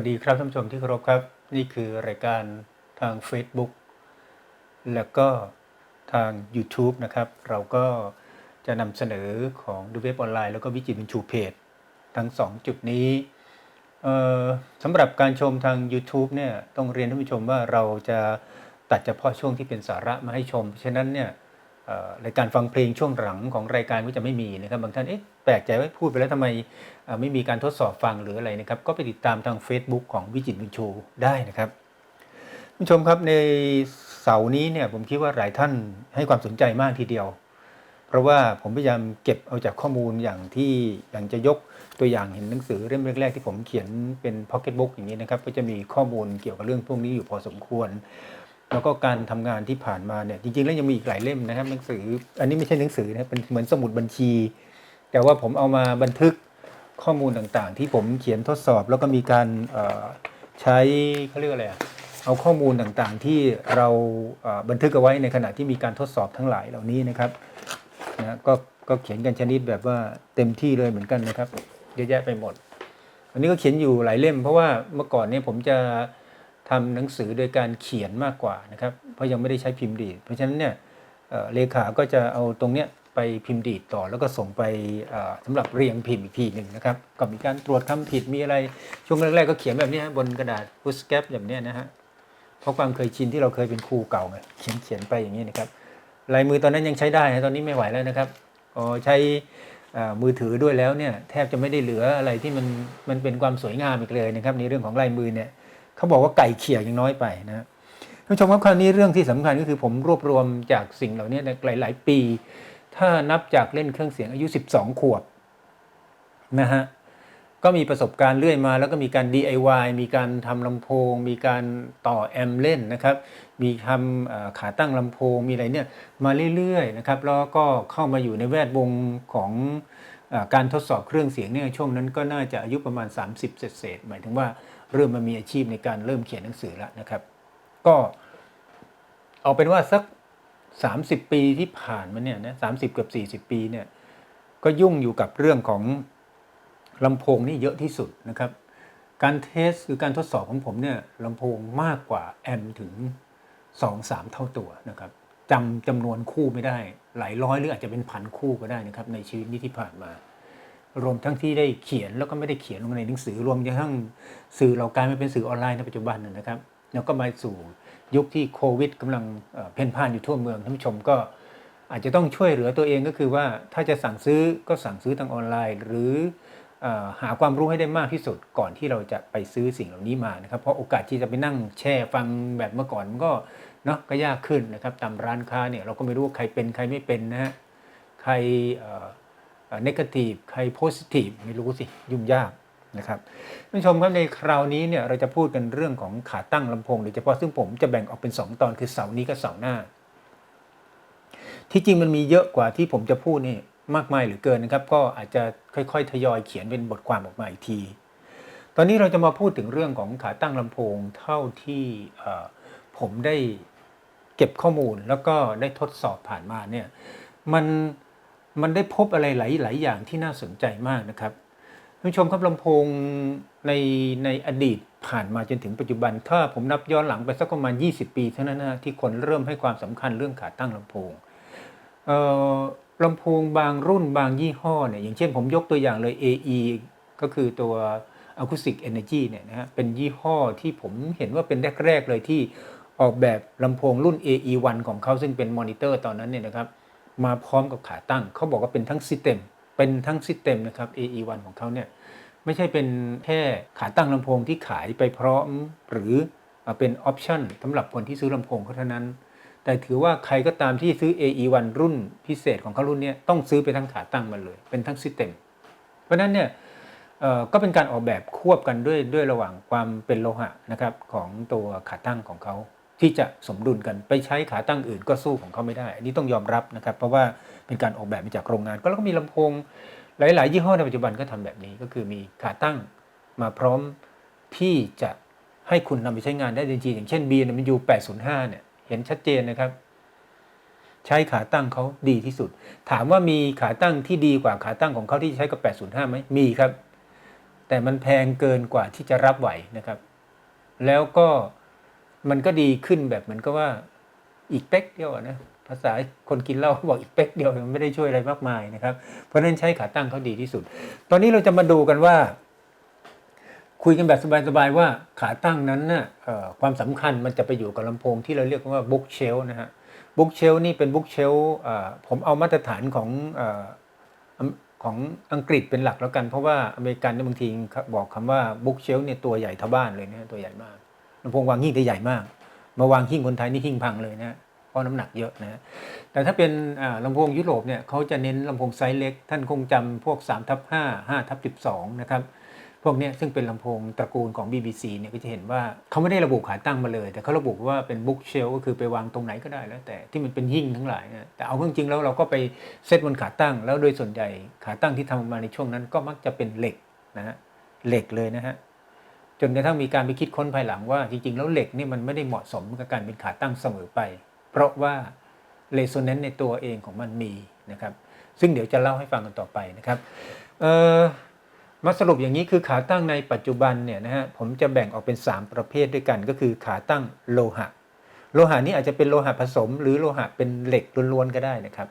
วัสดีครับท่านผู้ชมที่เคารพครับ นี่คือรายการทาง Facebook แล้วก็ทาง YouTube นะครับ เราก็จะนำเสนอของดูเว็บออนไลน์แล้วก็วิจิตรวินชูเพจทั้ง 2 จุดนี้สำหรับการชมทาง YouTube เนี่ยต้องเรียนท่านผู้ชมว่าเราจะตัดเฉพาะช่วงที่เป็นสาระมาให้ชมเพราะฉะนั้นเนี่ย รายการฟังเพลงช่วงหลังของรายการก็จะไม่มีนะครับบางท่านเอ๊ะแปลกใจว่าพูดไปแล้วทำไมไม่มีการทดสอบฟังหรืออะไรนะครับก็ไปติดตามทาง Facebook ของวิจิตบุญชูได้นะครับผู้ชมครับในเสาร์นี้เนี่ยผมคิดว่าหลายท่านให้ความสนใจมากทีเดียว เพราะว่าผมพยายามเก็บเอาจากข้อมูลอย่างที่อย่างจะยกตัวอย่างเห็นหนังสือเล่มแรกๆที่ผมเขียนเป็น Pocket Book อย่างนี้นะครับก็จะมีข้อมูลเกี่ยวกับเรื่องพวกนี้อยู่พอสมควร แล้วก็การทำงานที่ผ่านมาเนี่ยจริงๆแล้วยังมีอีกหลายเล่มนะครับหนังสือ อันนี้ไม่ใช่หนังสือนะเป็นเหมือนสมุดบัญชี แต่ว่าผมเอามาบันทึกข้อมูลต่างๆ ที่ผมเขียนทดสอบ แล้วก็มีการใช้เขาเรียกอะไรอะเอาข้อมูลต่างๆที่เราบันทึกเอาไว้ในขณะที่มีการทดสอบทั้งหลายเหล่านี้นะครับนะก็ก็เขียนกันชนิดแบบว่าเต็มที่เลยเหมือนกันนะครับเยอะแยะไปหมด อันนี้ก็เขียนอยู่หลายเล่ม เพราะว่าเมื่อก่อนเนี่ยผมจะ ทำหนังสือโดยการเขียนมากกว่านะครับ เพราะยังไม่ได้ใช้พิมพ์ดีด เพราะฉะนั้นเนี่ยเลขาก็จะเอาตรงเนี้ยไปพิมพ์ดีดต่อแล้วก็ส่งไปเอ่อสำหรับเรียงพิมพ์อีกทีหนึ่งนะครับก็มีการตรวจคำผิดมีอะไรช่วงแรกๆก็เขียนแบบนี้บนกระดาษฟูสแกปแบบนี้นะฮะเพราะความเคยชินที่เราเคยเป็นครูเก่าไงเขียนเขียนไปอย่างนี้นะครับลายมือตอนนั้นยังใช้ได้นะตอนนี้ไม่ไหวแล้วนะครับอ๋อใช้มือถือด้วยแล้วเนี่ยแทบจะไม่ได้เหลืออะไรที่มันมันเป็นความสวยงามอีกเลยนะครับในเรื่องของลายมือเนี่ย เขาบอกว่าไก่เขี่ยยังน้อยไปนะท่านผู้ชมครับคราวนี้เรื่องที่สำคัญก็คือผมรวบรวมจากสิ่งเหล่านี้ในหลาย ๆ ปี ถ้านับจากเล่นเครื่องเสียงอายุ 12 ขวบนะฮะก็มีประสบการณ์เรื่อยมา แล้วก็มีการ DIY มีการทำลำโพง มีการต่อแอมป์เล่นนะครับ มีทำขาตั้งลำโพง มีอะไรเนี่ยมาเรื่อยๆนะครับ แล้วก็เข้ามาอยู่ในแวดวงของอการทดสอบเครื่องเสียงเนี่ยช่วงนั้นก็น่าจะอายุประมาณ 30 เศษๆหมายถึงว่า เริ่มมามีอาชีพในการเริ่มเขียนหนังสือแล้วนะครับ ก็เอาเป็นว่าสัก 30 ปีที่ผ่านมาเนี่ยนะสามสิบกับ40 ปีเนี่ยก็ยุ่งอยู่กับเรื่องของลำโพงนี่เยอะที่สุดนะครับ การเทสคือการทดสอบของผมเนี่ยลำโพงมากกว่าแอมถึง 2-3 เท่าตัวนะครับจำจำนวนคู่ไม่ได้ หลายร้อยหรืออาจจะเป็นพันคู่ก็ได้นะครับในชีวิตนี้ที่ผ่านมา รวมทั้งที่ได้เขียนแล้วก็ไม่ได้เขียนลงในหนังสือรวมทั้งสื่อเรากลายมาเป็นสื่อออนไลน์ในปัจจุบันนะครับ แล้วก็มาสู่ยุคที่โควิดกำลังเพ่นพ่านอยู่ทั่วเมืองท่านผู้ชมก็อาจจะต้องช่วยเหลือตัวเองก็คือว่าถ้าจะสั่งซื้อก็สั่งซื้อทางออนไลน์ หรืออหาความรู้ให้ได้มากที่สุดก่อนที่เราจะไปซื้อสิ่งเหล่านี้มานะครับ เพราะโอกาสที่จะไปนั่งแช่ฟังแบบเมื่อก่อนมันก็เนาะก็ยากขึ้นนะครับตามร้านค้าเนี่ยเราก็ไม่รู้ใครเป็นใครไม่เป็นนะฮะใคร เอ่อเนกาทีฟใครโพสิทีฟไม่รู้สิ ยุ่งยากนะครับท่านผู้ชมครับในคราวนี้เนี่ยเราจะพูดกันเรื่องของขาตั้งลำโพงโดยเฉพาะซึ่งผมจะแบ่งออกเป็น 2 ตอนคือเสาร์นี้กับเสาร์หน้า ที่จริงมันมีเยอะกว่าที่ผมจะพูดนี่มากมายเหลือเกินนะครับ ก็อาจจะค่อยๆ ทยอยเขียนเป็นบทความออกมาอีกที ตอนนี้เราจะมาพูดถึงเรื่องของขาตั้งลำโพงเท่าที่ผมได้เก็บข้อมูลแล้วก็ได้ทดสอบผ่านมาเนี่ยมัน มันได้พบอะไรหลายๆอย่างที่น่าสนใจมากนะครับท่านผู้ชมครับลำโพงในในอดีตผ่านมาจนถึงปัจจุบัน ถ้าผมนับย้อนหลังไปสักประมาณ 20 ปีเท่านั้นนะที่คนเริ่มให้ความสำคัญเรื่องขาตั้งลำโพงลำโพงบางรุ่นบางยี่ห้อเนี่ยอย่างเช่นผมยกตัวอย่างเลย AE ก็คือตัว Acoustic Energy เนี่ยนะฮะเป็นยี่ห้อที่ผมเห็นว่าเป็นแรก ๆ เลยที่ออกแบบลำโพงรุ่น AE1 ของเขาซึ่งเป็นมอนิเตอร์ตอนนั้นเนี่ยนะครับ มาพร้อมกับขาตั้ง เขาบอกว่าเป็นทั้งซิสเต็มเป็นทั้งซิสเต็มนะครับ AE1 ของเขาเนี่ยไม่ใช่เป็นแค่ขาตั้งลำโพงที่ขายไปพร้อมหรือเป็นออปชั่นสำหรับคนที่ซื้อลำโพงเขาเท่านั้น แต่ถือว่าใครก็ตามที่ซื้อ AE1 รุ่นพิเศษของเขารุ่นเนี้ต้องซื้อไปทั้งขาตั้งมาเลย เป็นทั้งซิสเต็มเพราะนั้นเนี่ยก็เป็นการออกแบบควบกันด้วยด้วยระหว่างความเป็นโลหะนะครับของตัวขาตั้งของเขา ที่จะสมดุลกันไปใช้ขาตั้งอื่นก็สู้ของเขาไม่ได้ อันนี้ต้องยอมรับนะครับ เพราะว่าเป็นการออกแบบมาจากโรงงาน ก็แล้วก็มีลำโพงหลาย ๆ ยี่ห้อในปัจจุบันก็ทำแบบนี้ก็คือมีขาตั้งมาพร้อมที่จะให้คุณนำไปใช้งานได้จริงๆอย่างเช่น BMW 805 เนี่ย เห็นชัดเจนนะครับ ใช้ขาตั้งเขาดีที่สุด ถามว่ามีขาตั้งที่ดีกว่าขาตั้งของเขาที่ใช้กับ 805ไหมมีครับ แต่มันแพงเกินกว่าที่จะรับไหวนะครับ แล้วก็ มันก็ดีขึ้นแบบเหมือนกับว่าอีกเป๊กเดียวนะภาษาคนกินเหล้าบอกอีกเป๊กเดียวมันไม่ได้ช่วยอะไรมากมายนะครับ เพราะนั้นใช้ขาตั้งเขาดีที่สุด ตอนนี้เราจะมาดูกันว่า คุยกันแบบสบายๆว่าขาตั้งนั้นน่ะเอ่อความสำคัญมันจะไปอยู่กับลำโพงที่เราเรียกว่าบุ๊กเชลนะฮะบุ๊กเชลนี่เป็นบุ๊กเชลผมเอามาตรฐานของอของอังกฤษเป็นหลักแล้วกัน เพราะว่าอเมริกันบางทีบอกคำว่าบุ๊กเชลเนี่ยตัวใหญ่เท่าบ้านเลยนะตัวใหญ่มาก ลำโพงวางหิ้งที่ใหญ่มาก มาวางหิ้งคนไทยนี่หิ้งพังเลยนะเพราะน้ำหนักเยอะนะแต่ถ้าเป็นอ่าลำโพงยุโรปเนี่ยเขาจะเน้นลำโพงไซส์เล็ก ท่านคงจำพวก3ทับ5 5ทับ12 นะครับพวกนี้ซึ่งเป็นลำโพงตระกูลของ BBC เนี่ยก็จะเห็นว่าเขาไม่ได้ระบุขาตั้งมาเลย แต่เขาระบุว่าเป็นบุ๊กเชลก็คือไปวางตรงไหนก็ได้แล้ว แต่ที่มันเป็นหิ้งทั้งหลายนี่ยแต่เอาจริงๆแล้วเราก็ไปเซตบนขาตั้ง แล้วโดยส่วนใหญ่ขาตั้งที่ทำออกมาในช่วงนั้นก็มักจะเป็นเหล็กนะฮะเหล็กเลยนะฮะ จนกระทั่งมีการไปคิดค้นภายหลังว่าจริง ๆ แล้วเหล็กนี่มันไม่ได้เหมาะสมกับการเป็นขาตั้งเสมอไป เพราะว่าเรโซเนนต์ในตัวเองของมันมีนะครับ ซึ่งเดี๋ยวจะเล่าให้ฟังกันต่อไปนะครับมาสรุปอย่างนี้คือขาตั้งในปัจจุบันเนี่ยนะฮะผมจะแบ่งออกเป็น 3 ประเภทด้วยกันก็คือขาตั้งโลหะ โลหะนี้อาจจะเป็นโลหะผสม หรือโลหะเป็นเหล็กล้วนๆก็ได้นะครับ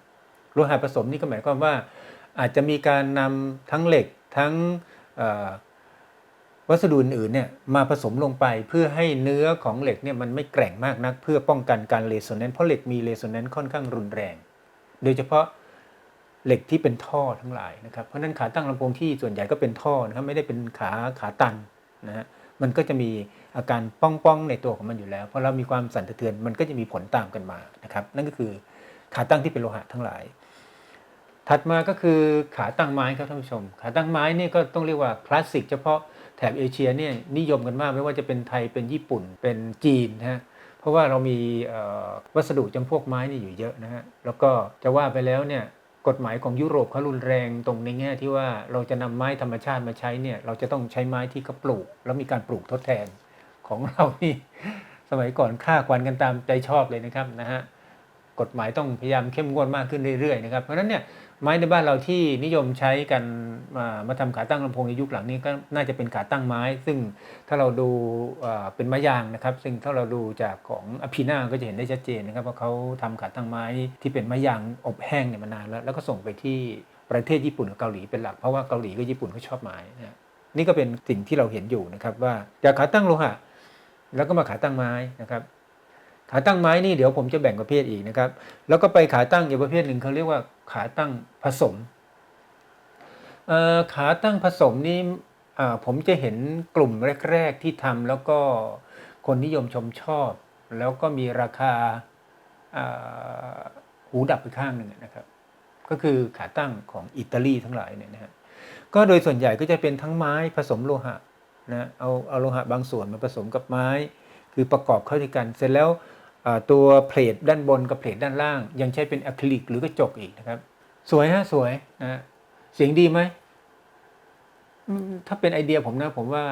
โลหะผสมนี่ก็หมายความว่าอาจจะมีการนำทั้งเหล็กทั้ง วัสดุอื่นๆเนี่ยมาผสมลงไปเพื่อให้เนื้อของเหล็กเนี่ยมันไม่แกร่งมากนัก เพื่อป้องกันการเรโซแนนซ์เพราะเหล็กมีเรโซแนนซ์ค่อนข้างรุนแรง โดยเฉพาะเหล็กที่เป็นท่อทั้งหลายนะครับเพราะนั้นขาตั้งลำโพงที่ส่วนใหญ่ก็เป็นท่อนะครับไม่ได้เป็นขาขาตันนะฮะมันก็จะมีอาการป้องๆในตัวของมันอยู่แล้วเพราะเรามีความสั่นสะเทือนมันก็จะมีผลตามกันมานะครับ นั่นก็คือขาตั้งที่เป็นโลหะทั้งหลาย ถัดมาก็คือขาตั้งไม้ครับท่านผู้ชม ขาตั้งไม้นี่ก็ต้องเรียกว่าคลาสสิกเฉพาะ แถบเอเชียเนี่ยนิยมกันมากไม่ว่าจะเป็นไทยเป็นญี่ปุ่นเป็นจีนนะฮะเพราะว่าเรามีวัสดุจำพวกไม้นี่อยู่เยอะนะฮะแล้วก็จะว่าไปแล้วเนี่ยกฎหมายของยุโรปเขารุนแรงตรงในแง่ที่ว่าเราจะนำไม้ธรรมชาติมาใช้เนี่ยเราจะต้องใช้ไม้ที่เขาปลูก แล้วมีการปลูกทดแทนของเรานี่สมัยก่อนฆ่าควันกันตามใจชอบเลยนะครับนะฮะกฎหมายต้องพยายามเข้มงวดมากขึ้นเรื่อยๆนะครับเพราะฉะนั้นเนี่ย ไม้ในบ้านเราที่นิยมใช้กันมามาทำขาตั้งลำโพงในยุคหลังนี้ก็น่าจะเป็นขาตั้งไม้ ซึ่งถ้าเราดูเป็นไม้ยางนะครับ ซึ่งถ้าเราดูจากของอภินาก็จะเห็นได้ชัดเจนนะครับว่าเขาทำขาตั้งไม้ที่เป็นไม้ยางอบแห้งเนี่ยมานานแล้ว แล้วก็ส่งไปที่ประเทศญี่ปุ่นกับเกาหลีเป็นหลักเพราะว่าเกาหลีกับญี่ปุ่นเขาชอบไม้นะนี่ก็เป็นสิ่งที่เราเห็นอยู่นะครับว่าจากขาตั้งโลหะแล้วก็มาขาตั้งไม้นะครับ ขาตั้งไม้นี่เดี๋ยวผมจะแบ่งประเภทอีกนะครับ แล้วก็ไปขาตั้งอีกประเภทหนึ่งเขาเรียกว่าขาตั้งผสมขาตั้งผสมนี่ผมจะเห็นกลุ่มแรก ๆที่ทำแล้วก็คนนิยมชมชอบ แล้วก็มีราคาหูดับไปข้างหนึ่งนะครับ ก็คือขาตั้งของอิตาลีทั้งหลายเนี่ยนะฮะก็โดยส่วนใหญ่ก็จะเป็นทั้งไม้ผสมโลหะนะเอาเอาโลหะบางส่วนมาผสมกับไม้คือประกอบเข้าด้วยกัน เสร็จแล้ว ตัวเพลทด้านบนกับเพลทด้านล่าง ยังใช้เป็นอะคริลิกหรือกระจกอีกนะครับ สวยฮะสวยนะเสียงดีไหมถ้าเป็นไอเดียผมนะผมว่า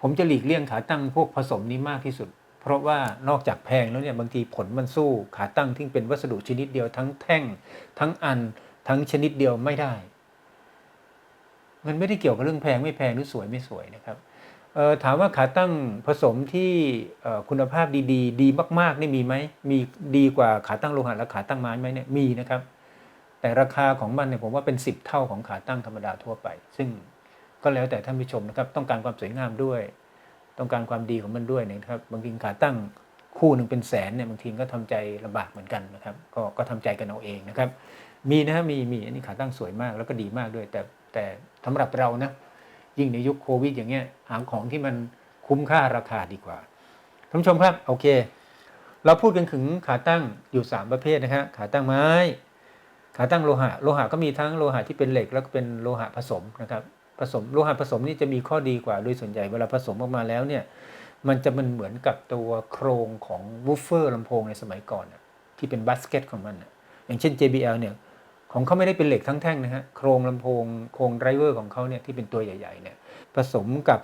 ผมจะหลีกเลี่ยงขาตั้งพวกผสมนี้มากที่สุด เพราะว่านอกจากแพงแล้วเนี่ยบางทีผลมันสู้ขาตั้งที่เป็นวัสดุชนิดเดียวทั้งแท่ง ทั้งอัน ทั้งชนิดเดียวไม่ได้ มันไม่ได้เกี่ยวกับเรื่องแพงไม่แพงหรือสวยไม่สวยนะครับ ถามว่าขาตั้งผสมที่คุณภาพดีๆ ดีมากๆนี่มีไหมมีดีกว่าขาตั้งโลหะและขาตั้งไม้ไหมเนี่ยมีนะครับ แต่ราคาของมันเนี่ยผมว่าเป็น 10 เท่าของขาตั้งธรรมดาทั่วไป ซึ่งก็แล้วแต่ท่านผู้ชมนะครับ ต้องการความสวยงามด้วย ต้องการความดีของมันด้วยนะครับ บางทีขาตั้งคู่หนึ่งเป็นแสนเนี่ยบางทีก็ทำใจลำบากเหมือนกันนะครับ ก็ก็ทำใจกันเอาเองนะครับ มีนะฮะมีมีอันนี้ขาตั้งสวยมากแล้วก็ดีมากด้วย แต่แต่สำหรับเรานะ ยิ่งในยุคโควิดอย่างเงี้ยหาของที่มันคุ้มค่าราคาดีกว่าท่านผู้ชมครับโอเค เราพูดกันถึงขาตั้งอยู่ 3 ประเภทนะฮะขาตั้งไม้ ขาตั้งโลหะ โลหะก็มีทั้งโลหะที่เป็นเหล็กแล้วก็เป็นโลหะผสมนะครับผสมโลหะผสมนี่จะมีข้อดีกว่า โดยส่วนใหญ่เวลาผสมออกมาแล้วเนี่ยมันจะมันเหมือนกับตัวโครงของวูฟเฟอร์ลำโพงในสมัยก่อนที่เป็นบัสเกตของมัน อย่างเช่น JBL เนี่ย ของเขาไม่ได้เป็นเหล็กทั้งแท่งนะฮะโครงลำโพงโครงไดรเวอร์ของเขาเนี่ยที่เป็นตัวใหญ่ๆเนี่ยผสมกับ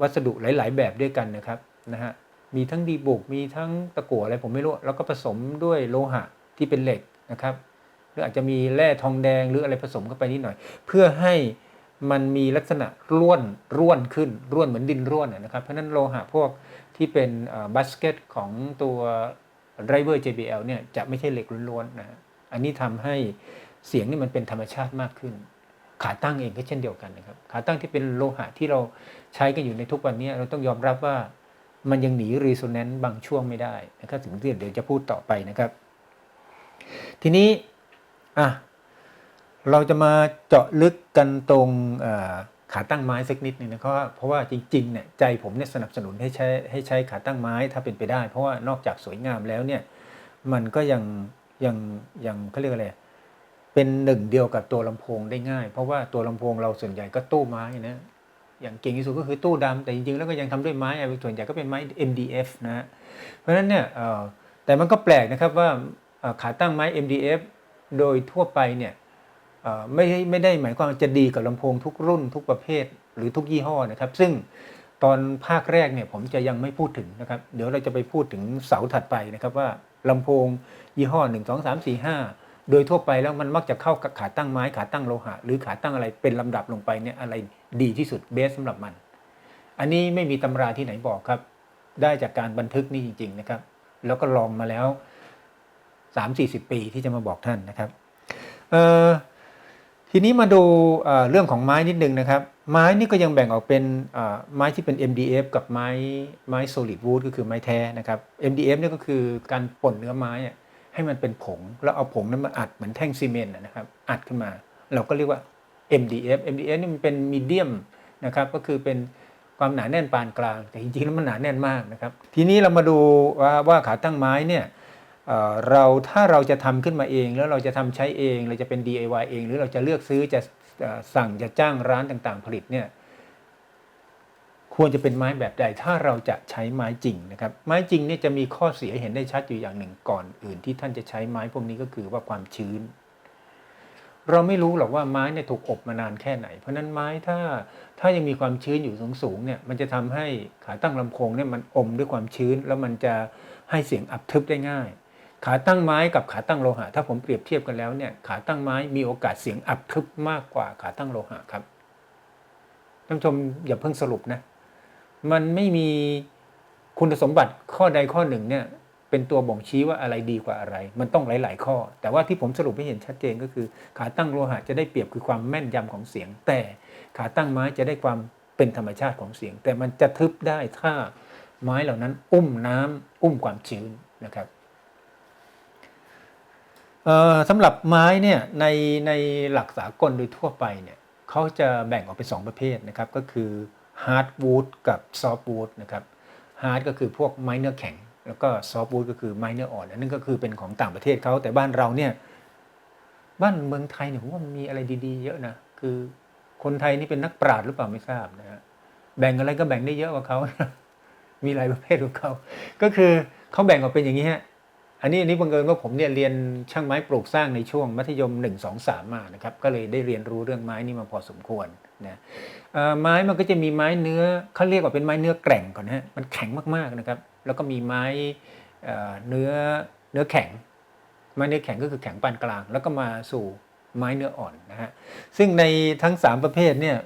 วัสดุหลาย ๆ แบบด้วยกันนะครับนะฮะมีทั้งดีบุกมีทั้งตะกั่วอะไรผมไม่รู้แล้วก็ผสมด้วยโลหะที่เป็นเหล็กนะครับหรืออาจจะมีแร่ทองแดงหรืออะไรผสมเข้าไปนิดหน่อย เพื่อให้มันมีลักษณะร่วนร่วนขึ้นร่วนเหมือนดินร่วนนะครับเพราะนั้นโลหะพวกที่เป็นบัสเกตของตัว driver JBL เนี่ยจะไม่ใช่เหล็กล้วนๆนะฮะอันนี้ทำให้ เสียงนี่มันเป็นธรรมชาติมากขึ้น ขาตั้งเองก็เช่นเดียวกันนะครับ ขาตั้งที่เป็นโลหะที่เราใช้กันอยู่ในทุกวันนี้เราต้องยอมรับว่ามันยังหนีรีโซแนนซ์บางช่วงไม่ได้นะครับถึงที่เดี๋ยวจะพูดต่อไปนะครับ ทีนี้อะเราจะมาเจาะลึกกันตรงขาตั้งไม้สักนิดหนึงนะครับเพราะว่าจริงๆเนี่ยใจผมเนี่ยสนับสนุนให้ใช้ให้ใช้ขาตั้งไม้ถ้าเป็นไปได้ เพราะว่านอกจากสวยงามแล้วเนี่ยมันก็ยังยังยังเขาเรียกอะไร เป็นหนึ่งเดียวกับตัวลำโพงได้ง่าย เพราะว่าตัวลำโพงเราส่วนใหญ่ก็ตู้ไม้นะอย่างเก่งที่สุดก็คือตู้ดำแต่จริงๆแล้วก็ยังทำด้วยไม้อะส่วนใหญ่ก็เป็นไม้ MDF นะเพราะฉะนั้นเนี่ยแต่มันก็แปลกนะครับว่าขาตั้งไม้ MDF โดยทั่วไปเนี่ยไม่ได้ไม่ได้หมายความว่าจะดีกับลำโพงทุกรุ่นทุกประเภทหรือทุกยี่ห้อนะครับ ซึ่งตอนภาคแรกเนี่ยผมจะยังไม่พูดถึงนะครับ เดี๋ยวเราจะไปพูดถึงเสาถัดไปนะครับว่าลำโพงยี่ห้อ 1 2 3 4 5 โดยทั่วไปแล้วมันมักจะเข้ากับขาตั้งไม้ขาตั้งโลหะ หรือขาตั้งอะไรเป็นลำดับลงไปเนี่ยอะไรดีที่สุดเบสสำหรับมัน อันนี้ไม่มีตำราที่ไหนบอกครับ ได้จากการบันทึกนี่จริง ๆนะครับ แล้วก็ลองมาแล้ว 3-40 ปีที่จะมาบอกท่านนะครับทีนี้มาดูเรื่องของไม้นิดนึงนะครับ ไม้นี่ก็ยังแบ่งออกเป็นไม้ที่เป็น MDF กับไม้ไม้ solid wood ก็คือไม้แท้นะครับ MDF เนี่ยก็คือการป่นเนื้อไม้อะ ให้มันเป็นผง แล้วเอาผงนั้นมาอัดเหมือนแท่งซีเมนต์นะครับ อัดขึ้นมา เราก็เรียกว่า MDF MDF นี่มันเป็นมีเดียมนะครับ ก็คือเป็นความหนาแน่นปานกลาง แต่จริงๆแล้วมันหนาแน่นมากนะครับ ทีนี้เรามาดูว่าว่าขาตั้งไม้เนี่ยเราถ้าเราจะทำขึ้นมาเองแล้วเราจะทำใช้เอง เราจะเป็น DIY เอง หรือเราจะเลือกซื้อจะสั่งจะจ้างร้านต่างๆ ผลิตเนี่ย ควรจะเป็นไม้แบบใดถ้าเราจะใช้ไม้จริงนะครับไม้จริงเนี่ยจะมีข้อเสียเห็นได้ชัดอยู่อย่างหนึ่งก่อนอื่น ที่ท่านจะใช้ไม้พวกนี้ก็คือว่าความชื้น เราไม่รู้หรอกว่าไม้เนี่ยถูกอบมานานแค่ไหน เพราะฉะนั้นไม้ถ้าถ้ายังมีความชื้นอยู่สูงๆเนี่ยมันจะทำให้ขาตั้งลำโพงเนี่ยมันอมด้วยความชื้น แล้วมันจะให้เสียงอับทึบได้ง่าย ขาตั้งไม้กับขาตั้งโลหะ ถ้าผมเปรียบเทียบกันแล้วเนี่ยขาตั้งไม้มีโอกาสเสียงอับทึบมากกว่าขาตั้งโลหะครับท่านผู้ชมอย่าเพิ่งสรุปนะ มันไม่มีคุณสมบัติข้อใดข้อหนึ่งเนี่ยเป็นตัวบ่งชี้ว่าอะไรดีกว่าอะไร มันต้องหลาย ๆ ข้อ แต่ว่าที่ผมสรุปให้เห็นชัดเจนก็คือ ขาตั้งโลหะจะได้เปรียบคือความแม่นยำของเสียง แต่ขาตั้งไม้จะได้ความเป็นธรรมชาติของเสียง แต่มันจะทึบได้ถ้าไม้เหล่านั้นอุ้มน้ำอุ้มความชื้นนะครับสำหรับไม้เนี่ยในในหลักสากลโดยทั่วไปเนี่ยเขาจะแบ่งออกเป็น2ประเภทนะครับก็คือ hard wood กับ soft wood นะครับ hard ก็คือพวกไม้เนื้อแข็ง แล้วก็ soft wood ก็คือไม้เนื้ออ่อนอันนั้นก็คือเป็นของต่างประเทศเขาแต่บ้านเราเนี่ยบ้านเมืองไทยเนี่ยผมว่ามันมีอะไรดีๆ เยอะนะคือคนไทยนี่เป็นนักปราชญ์หรือเปล่าไม่ทราบนะฮะแบ่งอะไรก็แบ่งได้เยอะกว่าเขามีหลายประเภทของเขาก็คือเขาแบ่งออกเป็นอย่างนี้ฮะอันนี้อันนี้บังเอิญว่าผมเนี่ยเรียนช่างไม้ปลูกสร้างในช่วงมัธยม 1 2 3 มานะครับก็เลยได้เรียนรู้เรื่องไม้นี่มาพอสมควร นะไม้มันก็จะมีไม้เนื้อเขาเรียกว่าเป็นไม้เนื้อแกร่งก่อนนะฮะมันแข็งมากๆนะครับ แล้วก็มีไม้เนื้อเนื้อแข็ง ไม้เนื้อแข็งก็คือแข็งปานกลาง แล้วก็มาสู่ไม้เนื้ออ่อนนะฮะซึ่งในทั้ง 3 ประเภทเนี่ย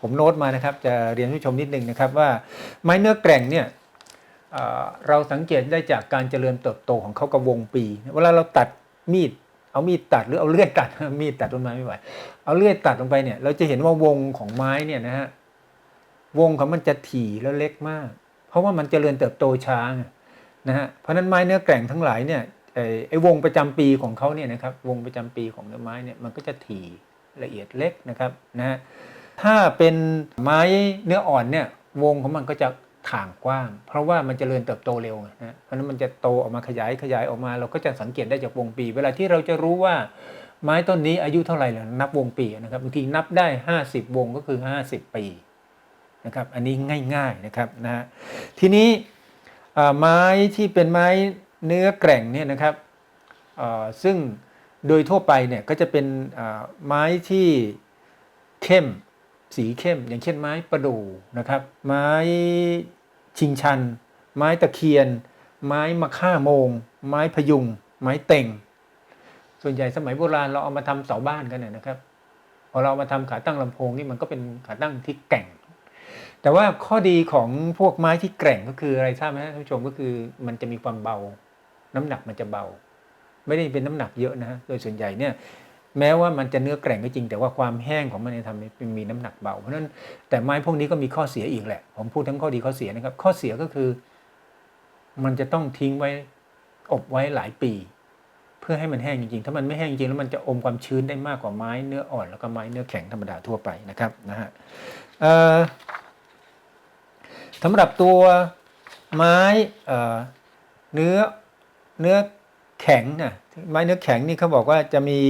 ผมโน้ตมานะครับจะเรียนผู้ชมนิดนึงนะครับว่าไม้เนื้อแกร่งเนี่ยเราสังเกตได้จากการเจริญเติบโตของเขากับวงปี เวลาเราตัดมีด เอามีดตัดหรือเอาเลื่อยตัดมีดตัดต้นไม้ไม่ไหวเอาเลื่อยตัดลงไปเนี่ย เราจะเห็นว่าวงของไม้เนี่ยนะฮะวงของมันจะถี่แล้วเล็กมาก เพราะว่ามันเจริญเติบโตช้างนะฮะเพราะนั้นไม้เนื้อแกร่งทั้งหลายเนี่ยไอ้วงประจำปีของเขาเนี่ยนะครับวงประจำปีของเนื้อไม้เนี่ยมันก็จะถี่ละเอียดเล็กนะครับนะฮะถ้าเป็นไม้เนื้ออ่อนเนี่ยวงของมันก็จะ ถ่างกว้าง เพราะว่ามันจเจริญเติบโตเร็วนะเพราะนั้นมันจะโตออกมาขยายขยายออกมา เราก็จะสังเกตได้จากวงปี เวลาที่เราจะรู้ว่าไม้ต้นนี้อายุเท่าไหร่ล่ะนับวงปีนะครับบางทีนับได้ 50 วงก็คือ 50 ปีนะครับอันนี้ง่ายๆนะครับนะฮะทีนี้ไม้ที่เป็นไม้เนื้อแกร่งเนี่ยนะครับซึ่งโดยทั่วไปเนี่ยก็จะเป็นไม้ที่เข้มสีเข้ม อย่างเช่นไม้ประดู่นะครับ ไม้ ชิงชัน ไม้ตะเคียน ไม้มะค่าโมง ไม้พยุง ไม้เต่ง ส่วนใหญ่สมัยโบราณเราเอามาทำเสาบ้านกันนะนะครับพอเรามาทำขาตั้งลำโพงนี่มันก็เป็นขาตั้งที่แก่ง แต่ว่าข้อดีของพวกไม้ที่แกร่งก็คืออะไรทราบไหมท่านผู้ชมก็คือมันจะมีความเบา น้ำหนักมันจะเบา ไม่ได้เป็นน้ำหนักเยอะนะฮะโดยส่วนใหญ่เนี่ย แม้ว่ามันจะเนื้อแกร่งก็จริง แต่ว่าความแห้งของมันเนี่ยทำให้มีน้ำหนักเบา เพราะนั้นแต่ไม้พวกนี้ก็มีข้อเสียอีกแหละ ผมพูดทั้งข้อดีข้อเสียนะครับ ข้อเสียก็คือ มันจะต้องทิ้งไว้อบไว้หลายปี เพื่อให้มันแห้งจริงๆ ถ้ามันไม่แห้งจริงแล้วมันจะอมความชื้นได้มากกว่าไม้เนื้ออ่อนแล้วก็ไม้เนื้อแข็งธรรมดาทั่วไปนะครับนะฮะสำหรับตัวไม้เนื้อเนื้อแข็งนะไม้เนื้อแข็งนี่เขาบอกว่าจะมี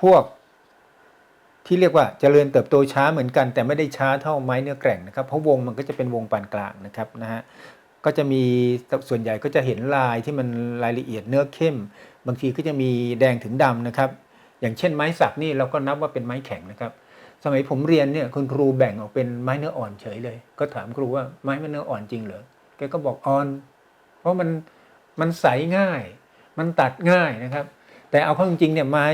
พวกที่เรียกว่าเจริญเติบโตช้าเหมือนกัน แต่ไม่ได้ช้าเท่าไม้เนื้อแกร่งนะครับ เพราะวงมันก็จะเป็นวงปานกลางนะครับนะฮะก็จะมีส่วนใหญ่ก็จะเห็นลายที่มันรายละเอียดเนื้อเข้ม บางทีก็จะมีแดงถึงดำนะครับ อย่างเช่นไม้สักนี่เราก็นับว่าเป็นไม้แข็งนะครับ สมัยผมเรียนเนี่ยคุณครูแบ่งออกเป็นไม้เนื้ออ่อนเฉยเลย ก็ถามครูว่าไม้มันเนื้ออ่อนจริงเหรอแกก็บอกอ่อน เพราะมันมันใสง่าย มันตัดง่ายนะครับ แต่เอาเข้าจริงๆเนี่ยไม้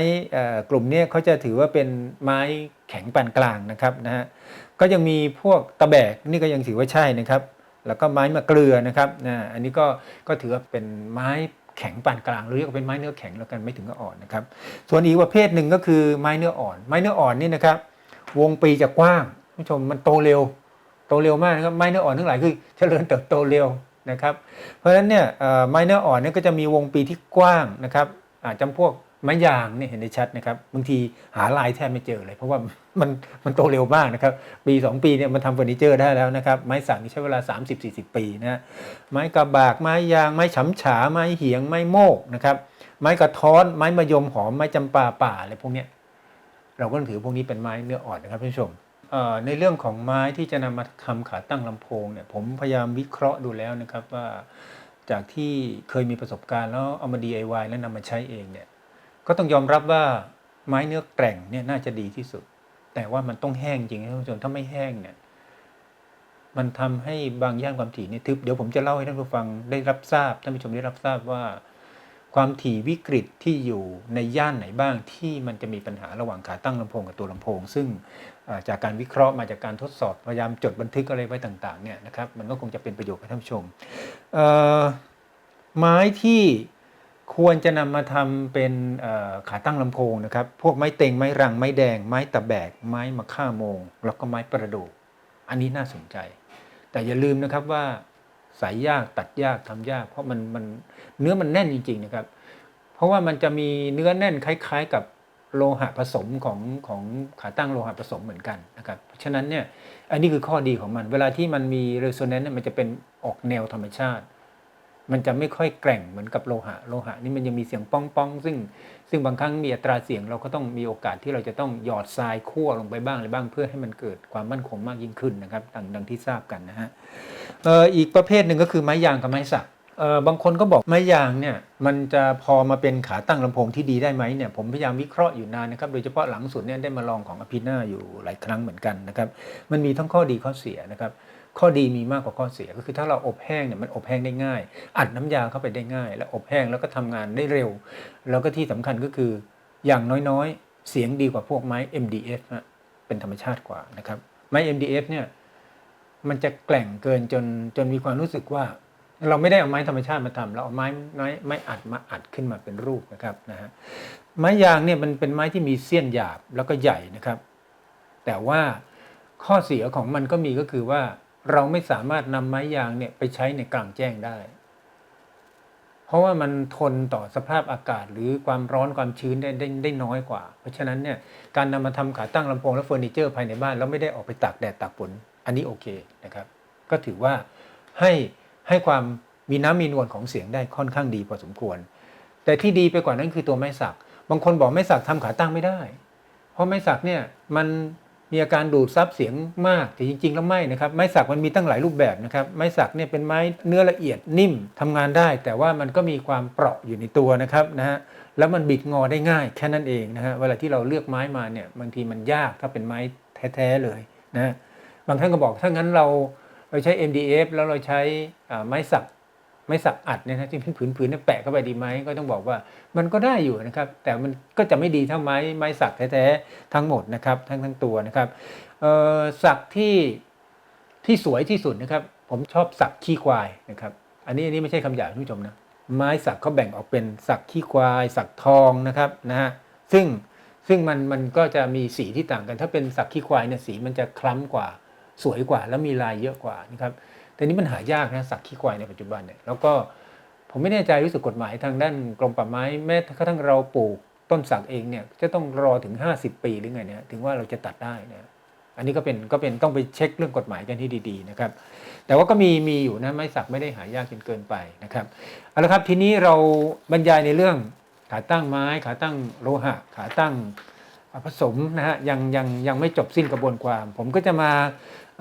กลุ่มนี้เขาจะถือว่าเป็นไม้แข็งปานกลางนะครับนะฮะก็ยังมีพวกตะแบกนี่ก็ยังถือว่าใช่นะครับ แล้วก็ไม้มะเกลือนะครับนะอันนี้ก็ก็ถือว่าเป็นไม้แข็งปานกลางหรือเรียกว่าเป็นไม้เนื้อแข็งแล้วกันไม่ถึงกับอ่อนนะครับ ส่วนอีกประเภทหนึ่งก็คือไม้เนื้ออ่อน ไม้เนื้ออ่อนนี่นะครับวงปีจะกว้างผู้ชมมันโตเร็ว โตเร็วมากนะครับไม้เนื้ออ่อนทั้งหลายคือเจริญเติบโตเร็วนะครับ เพราะฉะนั้นเนี่ยไม้เนื้ออ่อนเนี่ยก็จะมีวงปีที่กว้างนะครับาจำพวกไม้ยางเนี่ยเห็นได้ชัดนะครับบางทีหาลายแทบไม่เจอเลย เพราะว่ามันมันโตเร็วมากนะครับ ปี 2 ปีเนี่ยมันทำเฟอร์นิเจอร์ได้แล้วนะครับ ไม้สักนี่ใช้เวลา 30-40 ปีนะฮะไม้กระบากไม้ยางไม้ฉำฉาไม้เหียงไม้โมกนะครับไม้กระท้อนไม้มะยมหอมไม้จำปาป่าอะไรพวกเนี้ยเราก็ถือพวกนี้เป็นไม้เนื้ออ่อนนะครับท่านผู้ชมในเรื่องของไม้ที่จะนำมาทำขาตั้งลำโพงเนี่ยผมพยายามวิเคราะห์ดูแล้วนะครับว่า จากที่เคยมีประสบการณ์แล้วเอามา DIY แล้วนำมาใช้เองเนี่ยก็ต้องยอมรับว่าไม้เนื้อแกร่งเนี่ยน่าจะดีที่สุด แต่ว่ามันต้องแห้งจริงนะท่านผู้ชมถ้าไม่แห้งเนี่ยมันทำให้บางย่านความถี่เนี่ยทึบเดี๋ยวผมจะเล่าให้ท่านผู้ฟังได้รับทราบท่านผู้ชมได้รับทราบว่า ความถี่วิกฤตที่อยู่ในย่านไหนบ้างที่มันจะมีปัญหาระหว่างขาตั้งลำโพงกับตัวลำโพง ซึ่ง จากการวิเคราะห์มาจากการทดสอบพยายามจดบันทึกอะไรไว้ต่างๆเนี่ยนะครับมันก็คงจะเป็นประโยชน์กับท่านผู้ชมไม้ที่ควรจะนำมาทำเป็นขาตั้งลำโพงนะครับพวกไม้เต็งไม้รังไม้แดง ไม้ตะแบก ไม้มะค่าโมง แล้วก็ไม้ประดู่อันนี้น่าสนใจ แต่อย่าลืมนะครับว่าสายยากตัดยากทำยาก เพราะมันมันเนื้อมันแน่นจริง ๆนะครับ เพราะว่ามันจะมีเนื้อแน่นคล้าย ๆ กับ โลหะผสมของของขาตั้งโลหะผสมเหมือนกันนะครับเพราะฉะนั้นเนี่ยอันนี้คือข้อดีของมัน เวลาที่มันมีเรโซแนนซ์มันจะเป็นออกแนวธรรมชาติ มันจะไม่ค่อยแกร่งเหมือนกับโลหะโลหะนี่มันยังมีเสียงป้องป้องซึ่ง ซึ่งบางครั้งมีอัตราเสียงเราก็ต้องมีโอกาสที่เราจะต้องหยอดทรายคั่วลงไปบ้างอะไรบ้าง เพื่อให้มันเกิดความมั่นคงมากยิ่งขึ้นนะครับดังดังที่ทราบกันนะฮะอออีกประเภทหนึ่งก็คือไม้ยางกับไม้สัก เออบางคนก็บอกไม้ยางเนี่ยมันจะพอมาเป็นขาตั้งลำโพงที่ดีได้ไหมเนี่ยผมพยายามวิเคราะห์อยู่นานนะครับโดยเฉพาะหลังสุดเนี่ยได้มาลองของอภินาอยู่หลายครั้งเหมือนกันนะครับมันมีทั้งข้อดีข้อเสียนะครับข้อดีมีมากกว่าข้อเสียก็คือถ้าเราอบแห้งเนี่ยมันอบแห้งได้ง่าย อัดน้ำยาเข้าไปได้ง่าย แล้วอบแห้งแล้วก็ทำงานได้เร็ว แล้วก็ที่สำคัญก็คืออย่างน้อยๆ เสียงดีกว่าพวกไม้ MDF ฮะเป็นธรรมชาติกว่านะครับไม้ MDF เนี่ยมันจะแกล่งเกินจนจนมีความรู้สึกว่า เราไม่ได้เอาไม้ธรรมชาติมาทำเราเอาไม้ไม้ไม้อัดมาอัดขึ้นมาเป็นรูปนะครับนะฮะไม้ยางเนี่ยมันเป็นไม้ที่มีเสี้ยนหยาบแล้วก็ใหญ่นะครับ แต่ว่าข้อเสียของมันก็มีก็คือว่าเราไม่สามารถนำไม้ยางเนี่ยไปใช้ในกลางแจ้งได้ เพราะว่ามันทนต่อสภาพอากาศหรือความร้อนความชื้นได้ได้ได้น้อยกว่า เพราะฉะนั้นเนี่ยการนำมาทำขาตั้งลำโพงและเฟอร์นิเจอร์ภายในบ้านแล้วไม่ได้ออกไปตากแดดตากฝนอันนี้โอเคนะครับ ก็ถือว่าให้ ให้ความมีน้ำมีนวลของเสียงได้ค่อนข้างดีพอสมควร แต่ที่ดีไปกว่านั้นคือตัวไม้สัก บางคนบอกไม้สักทำขาตั้งไม่ได้ เพราะไม้สักเนี่ยมันมีอาการดูดซับเสียงมากแต่จริง ๆ แล้วไม่นะครับไม้สักมันมีตั้งหลายรูปแบบนะครับไม้สักเนี่ยเป็นไม้เนื้อละเอียดนิ่มทำงานได้ แต่ว่ามันก็มีความเปราะอยู่ในตัวนะครับนะฮะแล้วมันบิดงอได้ง่ายแค่นั้นเองนะฮะเวลาที่เราเลือกไม้มาเนี่ยบางทีมันยากถ้าเป็นไม้แท้ๆเลยนะฮะบางท่านก็บอกถ้างั้นเรา เราใช้ MDF แล้วเราใช้ไม้สักไม้สักอัดเนี่ยนะที่เป็นผืนๆเนี่ยแปะเข้าไปดีไหมก็ต้องบอกว่ามันก็ได้อยู่นะครับ แต่มันก็จะไม่ดีเท่าไม้ไม้สักแท้ๆทั้งหมดนะครับทั้งทั้งตัวนะครับสักที่ที่สวยที่สุดนะครับ ผมชอบสักขี้ควายนะครับ อันนี้อันนี้ไม่ใช่คำหยาบท่านผู้ชมนะไม้สักเขาแบ่งออกเป็นสักขี้ควาย สักทองนะครับนะฮะซึ่งซึ่งมันมันก็จะมีสีที่ต่างกัน ถ้าเป็นสักขี้ควายเนี่ยสีมันจะคล้ำกว่า สวยกว่าแล้วมีลายเยอะกว่านะครับแต่นี้มันหายากนะสักขี้ควายในปัจจุบันเนี่ยแล้วก็ผมไม่แน่ใจรู้สึกกฎหมายทางด้านกรมป่าไม้แม้กระทั่งเราปลูกต้นสักเองเนี่ยจะต้องรอถึง 50 ปีหรือไงเนี่ยถึงว่าเราจะตัดได้นะอันนี้ก็เป็นก็เป็นต้องไปเช็คเรื่องกฎหมายกันที่ดีๆนะครับ แต่ว่าก็มีมีอยู่นะไม้สักไม่ได้หายากจนเกินไปนะครับเอาละครับทีนี้เราบรรยายในเรื่องขาตั้งไม้ขาตั้งโลหะ ขาตั้งผสมนะฮะยังยังยังไม่จบสิ้นกระบวนความ ผมก็จะมา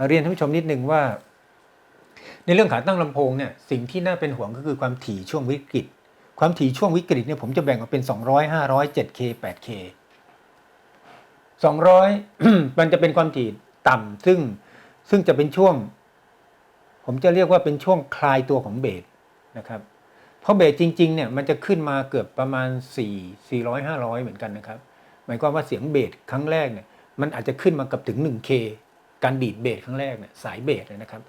เรียนท่านผู้ชมนิดนึงว่า ในเรื่องขาตั้งลำโพงเนี่ยสิ่งที่น่าเป็นห่วงก็คือความถี่ช่วงวิกฤต ความถี่ช่วงวิกฤตเนี่ยผมจะแบ่งออกเป็น 200 500 7K 8K 200 มันจะเป็นความถี่ต่ำซึ่งซึ่งจะเป็นช่วง ผมจะเรียกว่าเป็นช่วงคลายตัวของเบสนะครับเพราะเบสจริงๆเนี่ยมันจะขึ้นมาเกือบประมาณ 4 400 500 เหมือนกันนะครับ หมายความว่าเสียงเบสครั้งแรกเนี่ยมันอาจจะขึ้นมากับถึง 1K การดีดเบสครั้งแรกเนี่ยสายเบสเนยนะครับ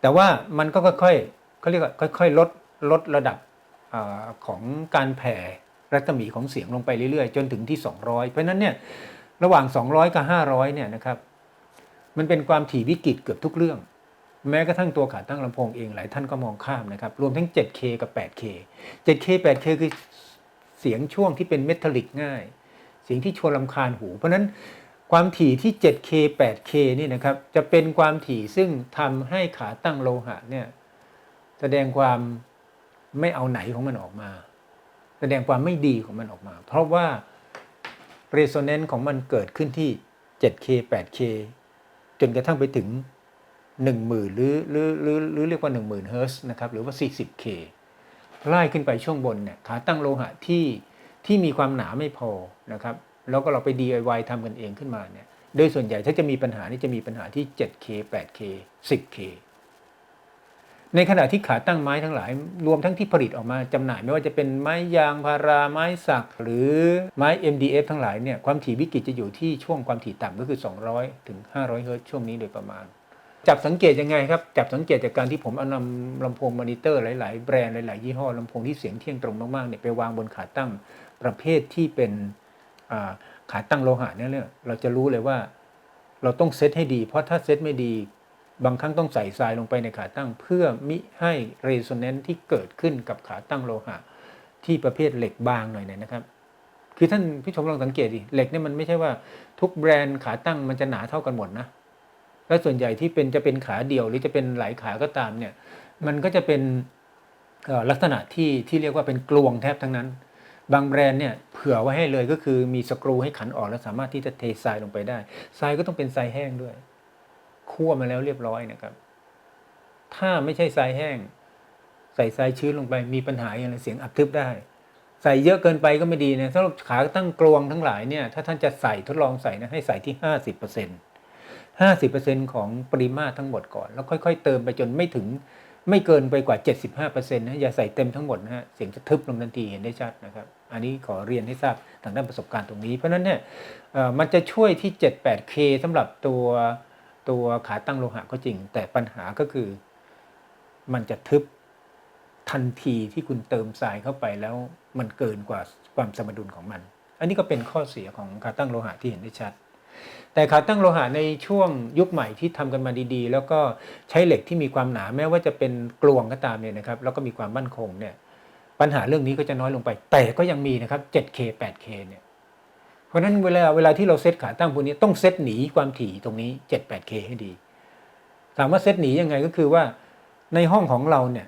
แต่ว่ามันก็ค่อยๆเขาเรียกว่าค่อยๆลดลดระดับอของการแผ่รัศมีของเสียงลงไปเรื่อยๆ จนถึงที่ 200 เพราะฉะนั้นเนี่ยระหว่าง 200 กับ 500เนี่ยนะครับมันเป็นความถี่วิกฤตเกือบทุกเรื่อง แม้กระทั่งตัวขาตั้งลำโพงเองหลายท่านก็มองข้ามนะครับ รวมทั้ง 7K กับ 8K 7K 8K คือเสียงช่วงที่เป็นเมทัลลิกง่าย เสียงที่ชวนลำคาญหู เพราะฉะนั้น ความถี่ที่ 7K 8K นี่นะครับจะเป็นความถี่ซึ่งทำให้ขาตั้งโลหะเนี่ยแสดงความไม่เอาไหนของมันออกมา แสดงความไม่ดีของมันออกมา เพราะว่า resonance ของมันเกิดขึ้นที่ 7K 8K จนกระทั่งไปถึง 10,000หรือหรือหรือหรือเรียกว่า 10,000เฮิร์ตซ์นะครับหรือว่า 40K ไล่ขึ้นไปช่วงบนเนี่ยขาตั้งโลหะที่ที่มีความหนาไม่พอนะครับ แล้วก็เราไป DIY ทำกันเองขึ้นมาเนี่ยโดยส่วนใหญ่ถ้าจะมีปัญหานี่จะมีปัญหาที่ 7K 8K 10K ในขณะที่ขาตั้งไม้ทั้งหลาย รวมทั้งที่ผลิตออกมาจำหน่าย ไม่ว่าจะเป็นไม้ยางพาราไม้สัก หรือไม้ MDF ทั้งหลายเนี่ยความถี่วิกฤตจะอยู่ที่ช่วงความถี่ต่ำก็คือ 200 ถึง 500 เฮิรตซ์ช่วงนี้โดยประมาณ จับสังเกตยังไงครับ จับสังเกตจากการที่ผมเอานำลำโพงมอนิเตอร์หลาย ๆ แบรนด์หลาย ๆ ยี่ห้อลำโพงที่เสียงเที่ยงตรงมาก ๆ เนี่ยไปวางบนขาตั้งประเภทที่เป็น ขาตั้งโลหะเนี่ยเราจะรู้เลยว่า เราต้องเซตให้ดี เพราะถ้าเซตไม่ดี บางครั้งต้องใส่ทรายลงไปในขาตั้ง เพื่อมิให้เรโซเนนซ์ที่เกิดขึ้นกับขาตั้งโลหะ ที่ประเภทเหล็กบางหน่อยนะครับ คือท่านผู้ชมลองสังเกตดิเหล็กเนี่ยมันไม่ใช่ว่าทุกแบรนด์ขาตั้งมันจะหนาเท่ากันหมดนะและส่วนใหญ่ที่เป็นจะเป็นขาเดียวหรือจะเป็นหลายขาก็ตามเนี่ยมันก็จะเป็นลักษณะที่ที่เรียกว่าเป็นกลวงแทบทั้งนั้น บางแบรนด์เนี่ยเผื่อไว้ให้เลยก็คือมีสกรูให้ขันออกแล้วสามารถที่จะเททรายลงไปได้ทรายก็ต้องเป็นทรายแห้งด้วยคั่วมาแล้วเรียบร้อยนะครับ ถ้าไม่ใช่ทรายแห้ง ใส่ทรายชื้นลงไปมีปัญหาอย่างไรเสียงอับทึบได้ ใส่เยอะเกินไปก็ไม่ดีนะสำหรับขาตั้งกลวงทั้งหลายเนี่ยถ้าท่านจะใส่ทดลองใส่นะให้ใส่ที่ห้าสิบเปอร์เซ็นต์ห้าสิบเปอร์เซ็นต์ของปริมาตรทั้งหมดก่อน แล้วค่อย ๆ เติมไปจนไม่ถึง ไม่เกินไปกว่า 75%นะอย่าใส่เต็มทั้งหมดนะฮะเสียงจะทึบลงทันทีเห็นได้ชัดนะครับ อันนี้ขอเรียนให้ทราบทางด้านประสบการณ์ตรงนี้ เพราะนั้นเนี่ยเอ่อมันจะช่วยที่ 78K สำหรับตัวตัวขาตั้งโลหะก็จริง แต่ปัญหาก็คือมันจะทึบทันทีที่คุณเติมทรายเข้าไปแล้วมันเกินกว่าความสมดุลของมัน อันนี้ก็เป็นข้อเสียของขาตั้งโลหะที่เห็นได้ชัด แต่ขาตั้งโลหะในช่วงยุคใหม่ที่ทำกันมาดีๆ แล้วก็ใช้เหล็กที่มีความหนาแม้ว่าจะเป็นกลวงก็ตามเนี่ยนะครับ แล้วก็มีความมั่นคงเนี่ย ปัญหาเรื่องนี้ก็จะน้อยลงไป แต่ก็ยังมีนะครับ 7K 8K เนี่ย เพราะฉะนั้นเวลาเวลาที่เราเซตขาตั้งพวกนี้ต้องเซตหนีความถี่ตรงนี้ 7 8K ให้ดี ถามว่าเซตหนียังไงก็คือว่าในห้องของเราเนี่ย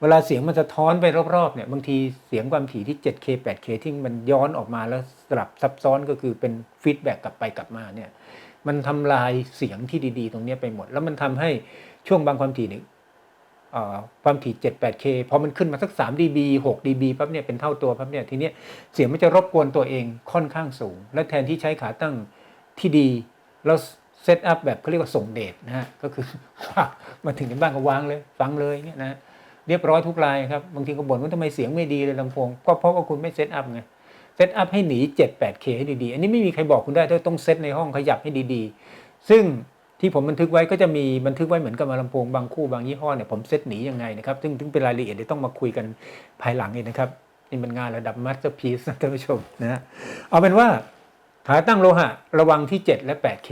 เวลาเสียงมันสะท้อนไปรอบๆเนี่ยบางทีเสียงความถี่ที่ 7K 8K ที่มันย้อนออกมาแล้วสลับซับซ้อนก็คือเป็นฟีดแบ็กกลับไปกลับมาเนี่ยมันทำลายเสียงที่ดีๆ ตรงเนี้ยไปหมด แล้วมันทำให้ช่วงบางความถี่เนี่ยความถี่ 7 8K พอมันขึ้นมาสัก 3 dB 6 dB ปั๊บเนี่ยเป็นเท่าตัวปั๊บเนี่ยทีเนี้ยเสียงมันจะรบกวนตัวเองค่อนข้างสูง และแทนที่ใช้ขาตั้งที่ดีแล้วเซตอัพแบบเขาเรียกว่าส่งเดชนะฮะก็คือมาถึงในบ้านก็วางเลยฟังเลยเนี่ยนะ เรียบร้อยทุกรายครับบางทีก็บ่นว่าทำไมเสียงไม่ดีเลยลำโพงก็เพราะว่าคุณไม่เซตอัพไงเซตอัพให้หนี 78K ให้ดีๆ อันนี้ไม่มีใครบอกคุณได้ต้องเซตในห้องขยับให้ดีๆ ซึ่งที่ผมบันทึกไว้ก็จะมีบันทึกไว้เหมือนกับลำโพงบางคู่บางยี่ห้อเนี่ยผมเซตหนียังไงนะครับซึ่งถึงเป็นรายละเอียดเดี๋ยวต้องมาคุยกันภายหลังเองนะครับนี่มันงานระดับมาสเตอร์พีซนะท่านผู้ชมนะฮะเอาเป็นว่าขาตั้งโลหะระวังที่ 7 และ 8K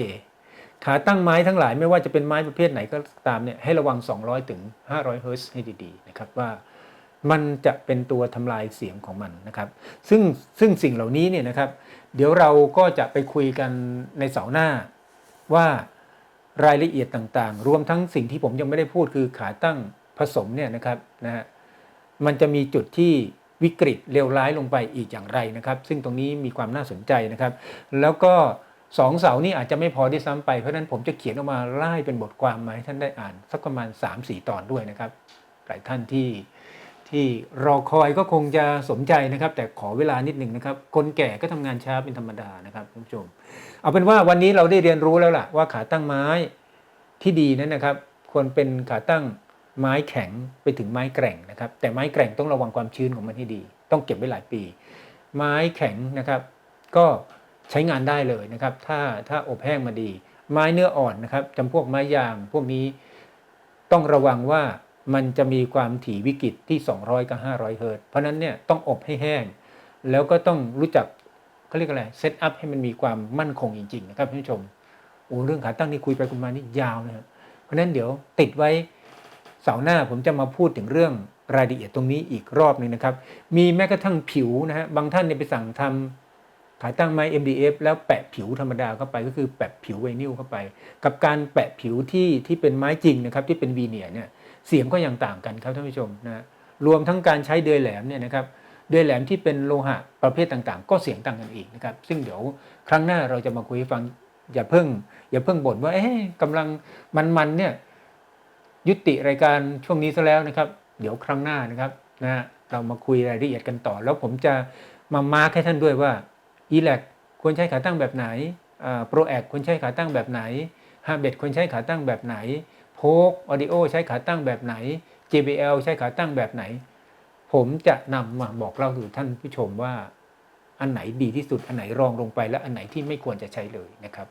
ขาตั้งไม้ทั้งหลายไม่ว่าจะเป็นไม้ประเภทไหนก็ตามเนี่ยให้ระวัง 200 ถึง 500เฮิร์ตซ์ให้ดีๆนะครับว่ามันจะเป็นตัวทำลายเสียงของมันนะครับ ซึ่งซึ่งสิ่งเหล่านี้เนี่ยนะครับ เดี๋ยวเราก็จะไปคุยกันในเสาร์หน้าว่ารายละเอียดต่างๆ รวมทั้งสิ่งที่ผมยังไม่ได้พูดคือขาตั้งผสมเนี่ยนะครับนะฮะมันจะมีจุดที่วิกฤตเลวร้ายลงไปอีกอย่างไรนะครับ ซึ่งตรงนี้มีความน่าสนใจนะครับ แล้วก็ สองเสานี่อาจจะไม่พอที่ซ้ำไป เพราะนั้นผมจะเขียนออกมาไล่เป็นบทความมาให้ท่านได้อ่าน สักประมาณ 3-4 ตอนด้วยนะครับ หลายท่านที่ที่รอคอยก็คงจะสมใจนะครับ แต่ขอเวลานิดหนึ่งนะครับ คนแก่ก็ทำงานช้าเป็นธรรมดานะครับท่านผู้ชม เอาเป็นว่าวันนี้เราได้เรียนรู้แล้วล่ะว่าขาตั้งไม้ที่ดีนั้นนะครับ ควรเป็นขาตั้งไม้แข็งไปถึงไม้แกร่งนะครับ แต่ไม้แกร่งต้องระวังความชื้นของมันให้ดี ต้องเก็บไว้หลายปี ไม้แข็งนะครับ ก็ ใช้งานได้เลยนะครับ ถ้าถ้าอบแห้งมาดี ไม้เนื้ออ่อนนะครับจำพวกไม้ยางพวกนี้ต้องระวังว่ามันจะมีความถี่วิกฤตที่ 200 กับ 500 เฮิร์ตเพราะนั้นเนี่ยต้องอบให้แห้ง แล้วก็ต้องรู้จักเขาเรียกอะไรเซตอัพให้มันมีความมั่นคงจริง ๆ นะครับท่านผู้ชมโอ้เรื่องขาตั้งนี่คุยไปคุยมานี่ยาวนะครับเพราะนั้นเดี๋ยวติดไว้เสาร์หน้าผมจะมาพูดถึงเรื่องรายละเอียดตรงนี้อีกรอบหนึงนะครับ มีแม้กระทั่งผิวนะฮะบางท่านเนี่ยไปสั่งทำ ขาตั้งไม้ MDF แล้วแปะผิวธรรมดาเข้าไปก็คือแปะผิวไวนิลเข้าไป กับการแปะผิวที่ที่เป็นไม้จริงนะครับที่เป็นวีเนียร์เนี่ยเสียงก็ยังต่างกันครับท่านผู้ชมนะรวมทั้งการใช้เดือยแหลมเนี่ยนะครับเดือยแหลมที่เป็นโลหะประเภทต่างๆ ก็เสียงต่างกันอีกนะครับซึ่งเดี๋ยวครั้งหน้าเราจะมาคุยให้ฟังอย่าเพิ่ง อย่าเพิ่งบ่นว่าเอ๊ะกำลังมันๆเนี่ยยุติรายการช่วงนี้ซะแล้วนะครับ เดี๋ยวครั้งหน้านะครับนะฮะเรามาคุยรายละเอียดกันต่อ แล้วผมจะมามาร์คให้ท่านด้วยว่า อีแลกควรใช้ขาตั้งแบบไหนโปรแอคควรใช้ขาตั้งแบบไหนฮาเบดควรใช้ขาตั้งแบบไหนโพกออดิโอใช้ขาตั้งแบบไหน JBL ใช้ขาตั้งแบบไหน ผมจะนำมาบอกเล่าสู่ท่านผู้ชมว่า อันไหนดีที่สุดอันไหนรองลงไปและอันไหนที่ไม่ควรจะใช้เลยนะครับ